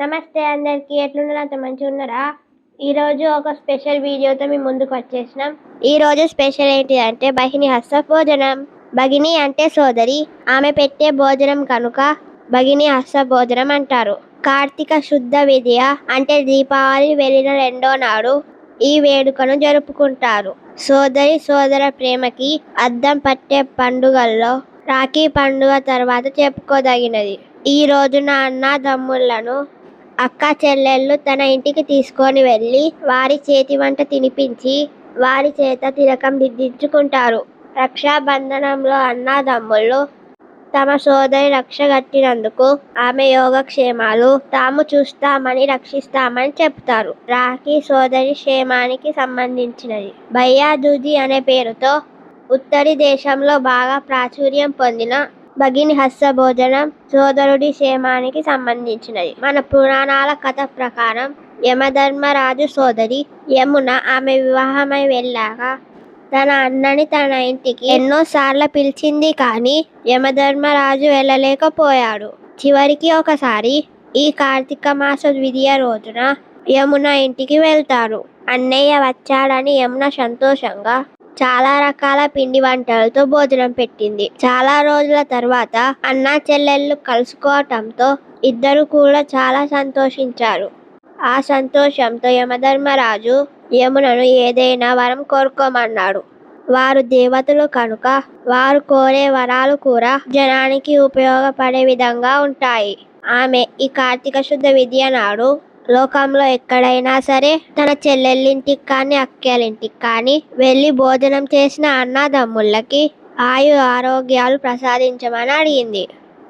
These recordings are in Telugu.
నమస్తే అందరికీ ఎట్లున్నారు? అంత మంచిగా ఉన్నారా ఈరోజు ఒక స్పెషల్ వీడియోతో మేము ముందుకు వచ్చేసినాం. ఈ రోజు స్పెషల్ ఏంటి అంటే బహిని హస్త భోజనం. భగిని అంటే సోదరి. ఆమె పెట్టే భోజనం కనుక భగిని హస్త భోజనం అంటారు. కార్తీక శుద్ధ విద్య అంటే దీపావళి వెళ్ళిన రెండో నాడు ఈ వేడుకను జరుపుకుంటారు. సోదరి సోదర ప్రేమకి అద్దం పట్టే పండుగల్లో రాఖీ పండుగ తర్వాత చెప్పుకోదగినది. ఈ రోజున అన్నదమ్ములను అక్క చెల్లెళ్ళు తన ఇంటికి తీసుకొని వెళ్ళి వారి చేతి వంట తినిపించి వారి చేత తిలకం దిద్దించుకుంటారు. రక్షాబంధనంలో అన్నాదమ్ముళ్ళు తమ సోదరి రక్ష కట్టినందుకు ఆమె యోగక్షేమాలు తాము చూస్తామని రక్షిస్తామని చెప్తారు రాఖీ సోదరి క్షేమానికి సంబంధించినది. భయ్యాదూజీ అనే పేరుతో ఉత్తరి దేశంలో బాగా ప్రాచుర్యం పొందిన భగిని హస్త భోజనం సోదరుడి క్షేమానికి సంబంధించినది. మన పురాణాల కథ ప్రకారం యమధర్మరాజు సోదరి యమున ఆమె వివాహమై వెళ్ళాక తన అన్నని తన ఇంటికి ఎన్నోసార్లు పిలిచింది కానీ యమధర్మరాజు వెళ్ళలేకపోయాడు. చివరికి ఒకసారి ఈ కార్తీక మాస ద్వితీయ రోజున యమున ఇంటికి వెళ్తారు అన్నయ్య వచ్చాడని యమున సంతోషంగా చాలా రకాల పిండి వంటలతో భోజనం పెట్టింది. చాలా రోజుల తర్వాత అన్నా చెల్లెళ్ళు కలుసుకోవటంతో ఇద్దరు కూడా చాలా సంతోషించారు. ఆ సంతోషంతో యమధర్మరాజు యమునను ఏదైనా వరం కోరుకోమన్నాడు. వారు దేవతలు కనుక వారు కోరే వరాలు కూడా జనానికి ఉపయోగపడే విధంగా ఉంటాయి. ఆమె ఈ కార్తీక శుద్ధ విద్య నాడు లోకంలో ఎక్కడైనా సరే తన చెల్లెళ్ళింటికి కానీ అక్కలింటికి కానీ వెళ్ళి భోజనం చేసిన అన్నదమ్ముళ్ళకి ఆయు ఆరోగ్యాలు ప్రసాదించమని అడిగింది.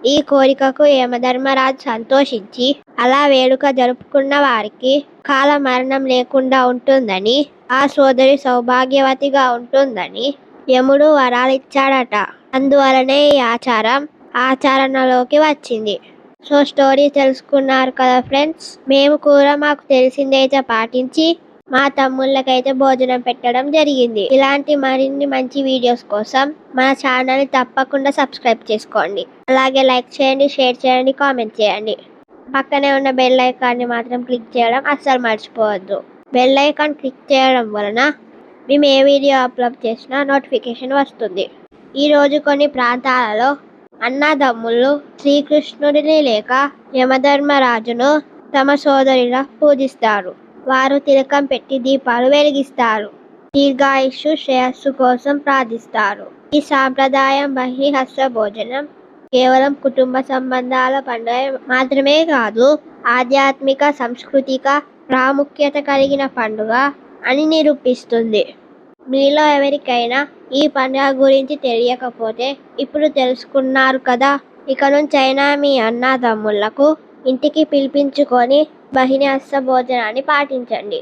ఈ కోరికకు యమధర్మరాజు సంతోషించి అలా వేడుక జరుపుకున్న వారికి కాల మరణం లేకుండా ఉంటుందని ఆ సోదరి సౌభాగ్యవతిగా ఉంటుందని యముడు వరాలిచ్చాడట. అందువలనే ఈ ఆచారం ఆచరణలోకి వచ్చింది. సో స్టోరీ తెలుసుకున్నారు కదా ఫ్రెండ్స్. మేము కూడా మాకు తెలిసిందైతే పాటించి మా తమ్ముళ్ళకైతే భోజనం పెట్టడం జరిగింది. ఇలాంటి మరిన్ని మంచి వీడియోస్ కోసం మన ఛానల్ తప్పకుండా సబ్స్క్రైబ్ చేసుకోండి. అలాగే లైక్ చేయండి షేర్ చేయండి కామెంట్ చేయండి. పక్కనే ఉన్న బెల్ ఐకాన్ని మాత్రం క్లిక్ చేయడం అస్సలు మర్చిపోవద్దు. బెల్ ఐకాన్ క్లిక్ చేయడం వలన మేము ఏ వీడియో అప్లోడ్ చేసినా నోటిఫికేషన్ వస్తుంది. ఈరోజు కొన్ని ప్రాంతాలలో అన్నదమ్ములు శ్రీకృష్ణుడిని లేక యమధర్మరాజును తమ సోదరిలా పూజిస్తారు. వారు తిలకం పెట్టి దీపాలు వెలిగిస్తారు. దీర్ఘాయుషు శ్రేయస్సు కోసం ప్రార్థిస్తారు. ఈ సాంప్రదాయం బహిహస్త భోజనం కేవలం కుటుంబ సంబంధాల పండుగ మాత్రమే కాదు ఆధ్యాత్మిక సాంస్కృతిక ప్రాముఖ్యత కలిగిన పండుగ అని నిరూపిస్తుంది. మీలో ఎవరికైనా ఈ పండుగ గురించి తెలియకపోతే ఇప్పుడు తెలుసుకున్నారు కదా. ఇక నుంచైనా మీ అన్నదమ్ములకు ఇంటికి పిలిపించుకొని బహిని భోజనాన్ని పాటించండి.